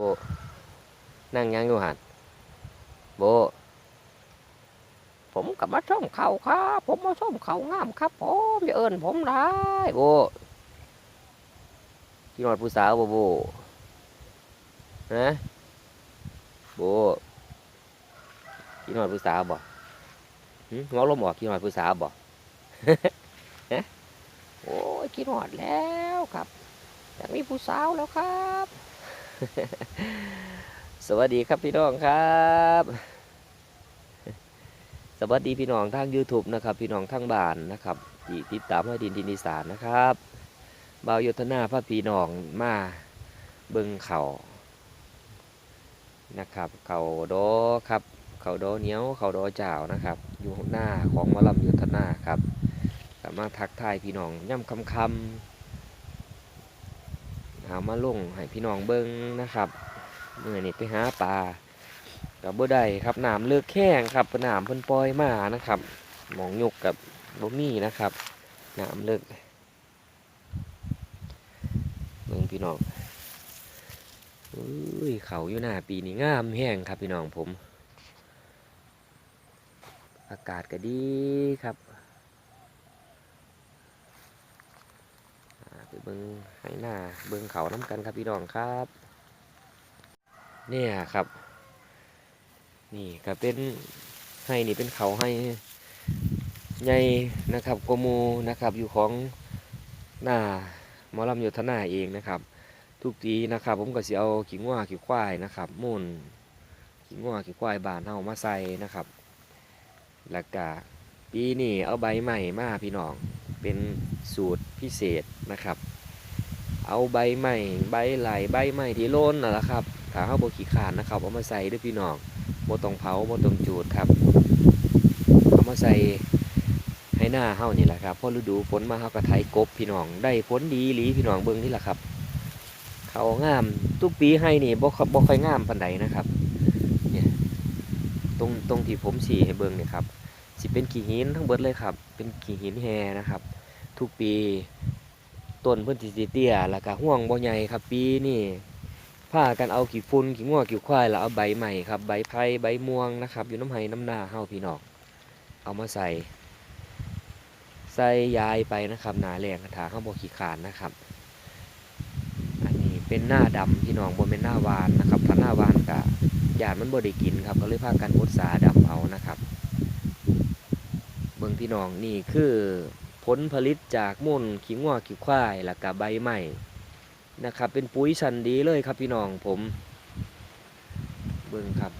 โบ นั่งยังอยู่หันโบ ผมกับมาส้มเขาครับ ผมมาส้มเขางามครับ ผมอย่าเอินผมได้โบพี่นอดผู้สาวโบโบนะโบพี่นอดผู้สาวบ่หึงอลมออกพี่นอดผู้สาวบ่ฮะโอ้ยพี่นอดแล้วครับอยากมีผู้สาวแล้วครับ สวัสดีครับพี่น้องครับ สวัสดีพี่น้องทาง YouTube นะครับ พี่น้องทางบ้านนะครับที่ติดตามให้ดินทินิสานนะครับบ่าวยุทธนาพระพี่น้องมาเบิงเขานะครับเขาโดครับเขาโดเนี้ยวเขาโดเจ้านะครับ อยู่หน้าของมอลำยุทธนาครับสามารถทักทายพี่น้องย่ำคำคำ เอามาลงให้พี่น้องเบิ้งนะครับเมื่อนี่ไปหาปลากับบ่ได้ครับน้ำเลือกแข้งครับน้ำเพิ่นปล่อยมานะครับหมองยกกับบ่มีนะครับน้ำเลิกเบิ่งพี่น้องอุ้ยเขาอยู่หน้าปีนี้งามแห้งครับพี่น้องผม อากาศก็ดีครับอ่าไปเบิ่งให้หน้าเบิ่งเขาน้ำกันครับพี่น้องครับ เนี่ยครับ นี่ก็เป็นให้นี่เป็นเขาให้ใหญ่นะครับกมูนะครับอยู่ของหน้ามอลำโยธนาเองนะครับ ทุกปีนะครับ ผมก็สิเอาขี้งัวขี้ควายนะครับมูนขี้งัวขี้ควายบานเฮามาใส่นะครับแล้วก็ปีนี้เอาใบใหม่มาพี่น้องเป็นสูตรพิเศษนะครับ เอาใบใหม่ใบไหลใบใหม่ที่โล้นน่ะละครับถ้าเขาบขี้ขานนะครับเอามาใส่ด้วยพี่น้องบ่ต้องเผาบ่ต้องจูดครับเอามาใส่ให้หน้าเฮานี่แหละครับพอฤดูฝนมาเฮาก็ไถกบพี่น้องได้ผลดีหลีพี่น้องเบิ่งนี่แหละครับ เขางามทุกปีให้นี่บ่ค่อยบ่ค่อยงามปานใดนะครับเนี่ยตรงตรงที่ผมสีให้เบิ่งเนี่ยครับสิเป็นขี้หินทั้งเบิดเลยครับ เป็นขี้หินแฮนะครับ ทุกปี ต้นเพิ่นสิสิเตี้ยแล้วก็ห่วงบ่ใหญ่ครับ ปีนี่พากันเอาขี้ฝุ่นขี้งัวขี้ควายแล้วเอาใบใหม่ครับใบไผ่ใบม่วงนะครับ อยู่น้ำไห้น้ำหน้าเฮาพี่น้องเอามาใส่ ใส่ยายไปนะครับ หนาแรงกระถาข้างบนขี้ขานนะครับ อันนี้เป็นหน้าดำพี่น้องบนเป็นหน้าวานนะครับถ้าหน้าวานกะหยานมันบ่ได้กินครับ ก็เลยพากันอุตสาห์ดำเอานะครับ เบิ่งพี่น้องนี่คือ ผลผลิตจากมูลขี้งัวขี้ควายแล้วก็ใบใหม่นะครับ เป็นปุ๋ยชั้นดีเลยครับพี่น้องผม เบิ่งครับ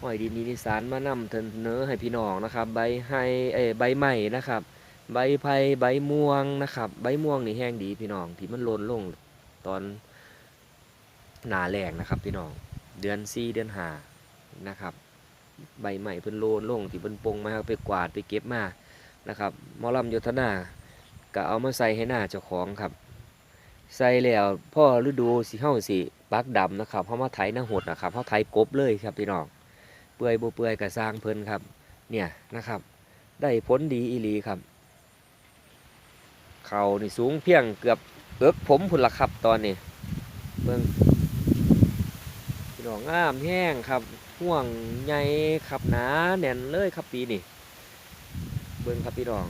หอยดินนิสานมานำเสนเนื้อให้พี่น้องนะครับ ใบให้เอ้ใบใหม่นะครับ ใบไผ่ใบม่วงนะครับ ใบม่วงนี่แห้งดีพี่น้องที่มันล่นลงตอนหนาแรงนะครับพี่น้องเดือนสี่เดือนหานะครับ ใบใหม่เพิ่นโลนลงที่เพิ่นปงมาไปกวาดไปเก็บมา นะครับมอลำโยธนาก็เอามาใส่ให้หน้าเจ้าของครับ ใส่แล้วพ่อฤดูสิเฮาสิปักดำนะครับเฮามาไถหน้าหดนะครับเฮาไถกบเลยครับพี่น้องเปื่อยบเปื่อยก็สร้างเพลินครับ เนี่ยนะครับ ได้ผลดีอีหลีครับ เขานี่สูงเพียงเกือบเอิกผมพุ่นละครับตอนนี้เบิ่งพี่น้องงามแห้งครับห่วงใหญ่ครับหนาแน่นเลยครับปีนี้ เบิ่งครับพี่น้อง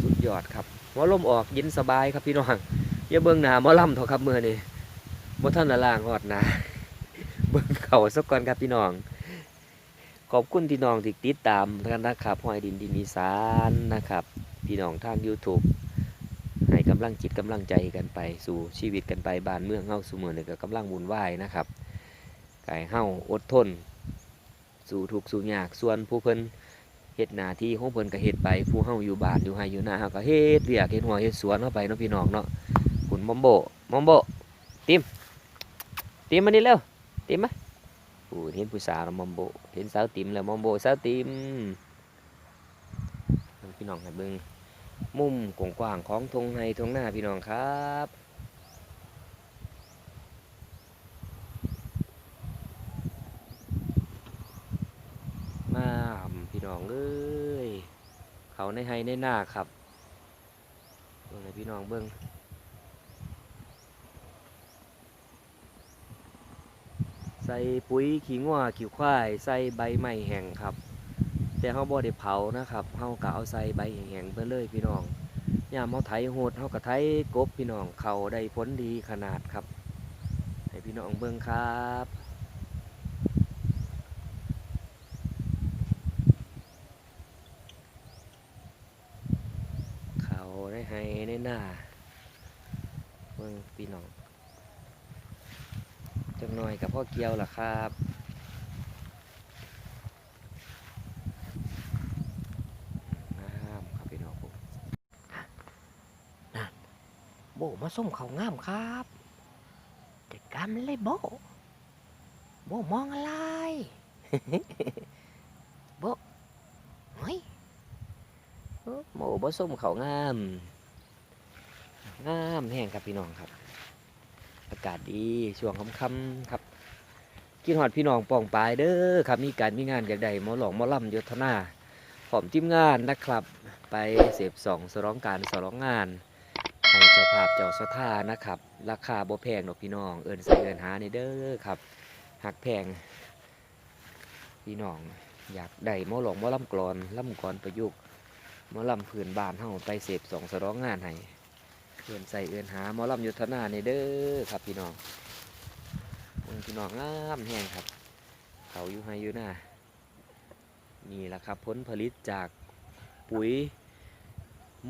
สุดยอดครับหัวลมออกย็นสบายครับพี่น้องอย่าเบิ่งหนาหมอลำเถอะครับมือนี่บ่ท่านละล่างหอดนาเบิ่งเขาสักก่อนครับพี่น้อง ขอบคุณพี่น้องที่ติดตามกันนะครับหอยดินดินอีสานนะครับ พี่น้องทาง YouTube ให้กำลังจิตกำลังใจกันไปสู่ชีวิตกันไปบ้านเมืองเฮาสู่มือนี่ก็กำลังวุ่นวายนะครับกายเฮาอดทน สู่ทุกสู่ยากส่วนผู้เพิ่น เฮ็ดหน้าที่ของเพิ่นก็เฮ็ดไปผู้เฮาอยู่บ้านอยู่ไห้อยู่นาเฮาก็เฮ็ดเวียกเฮ็ดหัวเฮ็ดสวนเข้าไปเนาะพี่น้องเนาะคุณมอมโบมอมโบติมติมมานี่เร็วติมมาโอ้เห็นผู้สาวแล้วมอมโบเห็นสาวติมแล้วมอมโบสาวติมพี่น้องให้เบิ่งมุมกว้างๆของทงในทงหน้าพี่น้องครับมาพี่น้อง เอ้ย เขาในไฮในหน้าครับเบิ่งให้พี่น้องเบิ่งใส่ปุ๋ยขี้งัวขี้ควาย ใส่ใบไม้แห้งครับ แต่เฮาบ่ได้เผานะครับเฮาก็เอาใส่ใบแห้งๆไปเลยพี่น้องยามเฮาไถโหดเฮาก็ไถกบพี่น้องเขาได้ผลดีขนาดครับ ให้พี่น้องเบิ่งครับ เขาได้ ให้ในหน้าเบิ่งพี่น้องจักหน่อยกับพ่อเกียวล่ะครับงามครับพี่น้องผมนั่นโบมาส้มเขาวงามครับจัดการมันเลยโบโบมองอะไรโบเฮ้ยหมูบส้มเขาวงาม งามแห้งครับพี่น้องครับ อากาศดีช่วงค่ำๆครับกินหอดพี่น้องป่องปลายเด้อครับมีการมีงานอยากได้มอหลองมอล่ำยศนาพร้อมทีมงานนะครับ ไปเสพสองสร้องการสร้องงานให้เจ้าภาพเจ้าสถานะครับ ราคาบ่แพงดอกพี่น้องเอินใส่เอินหาในเด้อครับหักแพงพี่น้องอยากได้มอหลองมอล่ำกรอนล่ำกรอนประยุกต์มอล่ำพื้นบานเฮาไปเสพสองสร้องงานให้ เอื่นใส่เอื่นหาหมอลำยุทธนาในเด้อครับพี่น้องเบิ่งพี่น้องงามแห้งครับ เขาอยู่ให้อยู่หน้านี่แหละครับผลผลิตจากปุ๋ย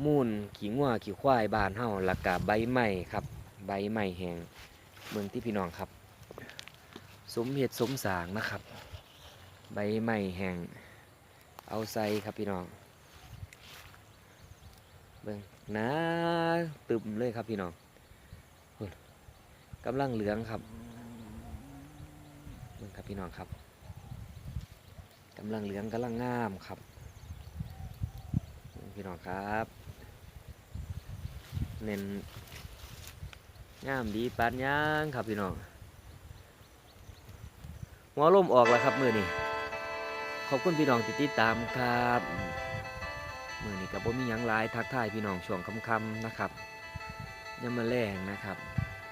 มูลขี้งัวขี้ควายบานเฮาแล้วก็ใบไม้ครับ ใบไม้แห้งเมืองที่พี่น้องครับ สมเหตุสมสางนะครับ ใบไม้แห้งเอาใส่ครับพี่น้อง เบิ่งหนาตึมเลยครับพี่น้องกำลังเหลืองครับเบิ่งครับพี่น้องครับกำลังเหลืองกำลังงามครับ พี่น้องครับ เน้นงามดีปานย่างครับพี่น้องหัวลมออกแล้วครับมือนี่ขอบคุณพี่น้องที่ติดตามครับ มื่อนี้กับบ่มียังหลายทักทายพี่น้องช่วงค่ำๆนะครับยามมาแรงนะครับ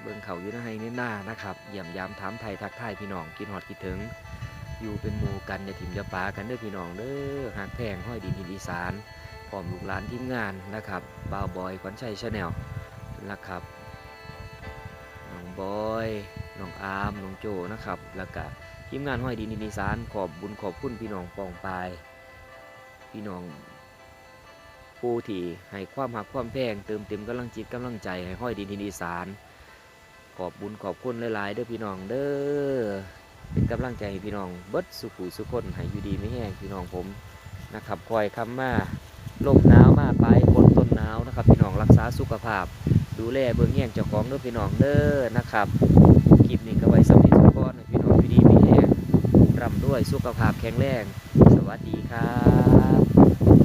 เบิ่งเขาอยู่ในให้ในหน้านะครับเยี่ยมยามถามไทยทักทายพี่น้องกินฮอดคิดถึง อยู่เป็นหมู่กันอย่าถิ่มอย่าปากันเด้อพี่น้องเด้อหากแพงห้อยดินหินอีสานพร้อมลูกหลานทีมงานนะครับบ่าวบอยขวัญชัยชาแนลนะครับน้องบอยน้องอาร์มน้องโจนะครับ แล้วก็ทีมงานห้อยดินหินอีสานขอบบุญขอบคุณพี่น้องปองปายพี่น้อง ผู้ที่ให้ความหักความแพงเติมเต็มกำลังจิตกำลังใจให้ห้อยดินทินอีสาน ขอบบุญขอบคุณหลายๆเด้อพี่น้องเด้อเป็นกำลังใจให้พี่น้องเบิดสุขุสุคนให้อยู่ดีไม่แห้งพี่น้องผมนะครับคอยคำมาลมหนาวมาปลายฝนต้นหนาวนะครับ พี่น้องรักษาสุขภาพ ดูแลเบื้องแย่งเจ้าของเด้อพี่น้องเด้อนะครับคลิปนี้ก็ไว้สำหรับสุกรให้พี่น้องอยู่ดีไม่แห้งร่ำด้วยสุขภาพแข็งแรง สวัสดีครับ